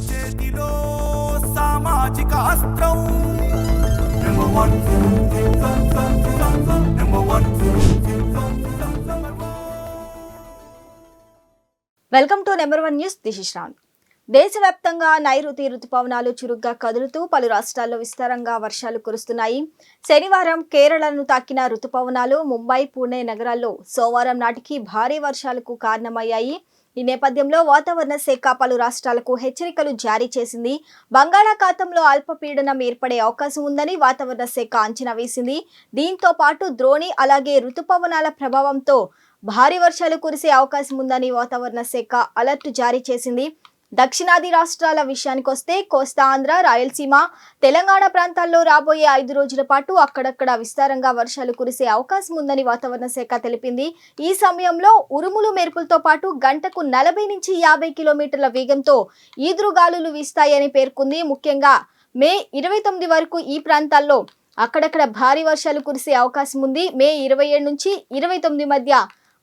చేతిలో సామాజిక అస్త్రం welcome to number one news this is రాన్ దేశవ్యాప్తంగా నైరుతి రుతుపవనాలు చురుగ్గా కదులుతూ పలు రాష్ట్రాల్లో విస్తారంగా వర్షాలు కురుస్తున్నాయి శనివారం కేరళను తాకిన రుతుపవనాలు ముంబై పూణే నగరాల్లో సోమవారం నాటికి భారీ వర్షాలకు కారణమయ్యాయి ఈ నేపథ్యంలో వాతావరణ శాఖ పలు రాష్ట్రాలకు హెచ్చరికలు జారీ చేసింది. బంగాళాఖాతంలో అల్పపీడనం ఏర్పడే అవకాశం ఉందని వాతావరణ శాఖ అంచనా వేసింది. దీంతో పాటు ద్రోణి అలాగే రుతుపవనాల ప్రభావంతో భారీ వర్షాలు కురిసే అవకాశం ఉందని వాతావరణ శాఖ అలర్ట్ జారీ చేసింది. దక్షిణాది రాష్ట్రాల విషయానికొస్తే కోస్తా ఆంధ్ర రాయలసీమ తెలంగాణ ప్రాంతాల్లో రాబోయే ఐదు రోజుల పాటు అక్కడక్కడ విస్తారంగా వర్షాలు కురిసే అవకాశం ఉందని వాతావరణ శాఖ తెలిపింది. ఈ సమయంలో ఉరుములు మెరుపులతో పాటు గంటకు నలభై నుంచి యాభై కిలోమీటర్ల వేగంతో ఈదురుగాలులు వీస్తాయని పేర్కొంది. ముఖ్యంగా మే ఇరవై తొమ్మిది వరకు ఈ ప్రాంతాల్లో అక్కడక్కడ భారీ వర్షాలు కురిసే అవకాశం ఉంది. మే ఇరవై ఏడు నుంచి ఇరవై తొమ్మిది మధ్య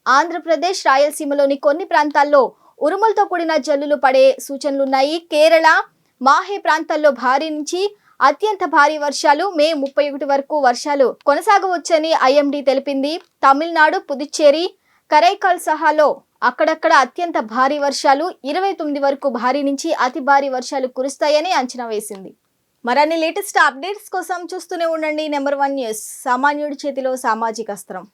ఆంధ్రప్రదేశ్ రాయలసీమలోని కొన్ని ప్రాంతాల్లో ఉరుములతో కూడిన జల్లులు పడే సూచనలున్నాయి. కేరళ మాహే ప్రాంతాల్లో భారీ నుంచి అత్యంత భారీ వర్షాలు మే ముప్పై ఒకటి వరకు వర్షాలు కొనసాగవచ్చని ఐఎండీ తెలిపింది. తమిళనాడు పుదుచ్చేరి కరైకాల్ సహాలో అక్కడక్కడ అత్యంత భారీ వర్షాలు ఇరవై తొమ్మిది వరకు భారీ నుంచి అతి భారీ వర్షాలు కురుస్తాయని అంచనా వేసింది. మరిన్ని లేటెస్ట్ అప్డేట్స్ కోసం చూస్తూనే ఉండండి. Number one news. సామాన్యుడి చేతిలో సామాజిక అస్త్రం.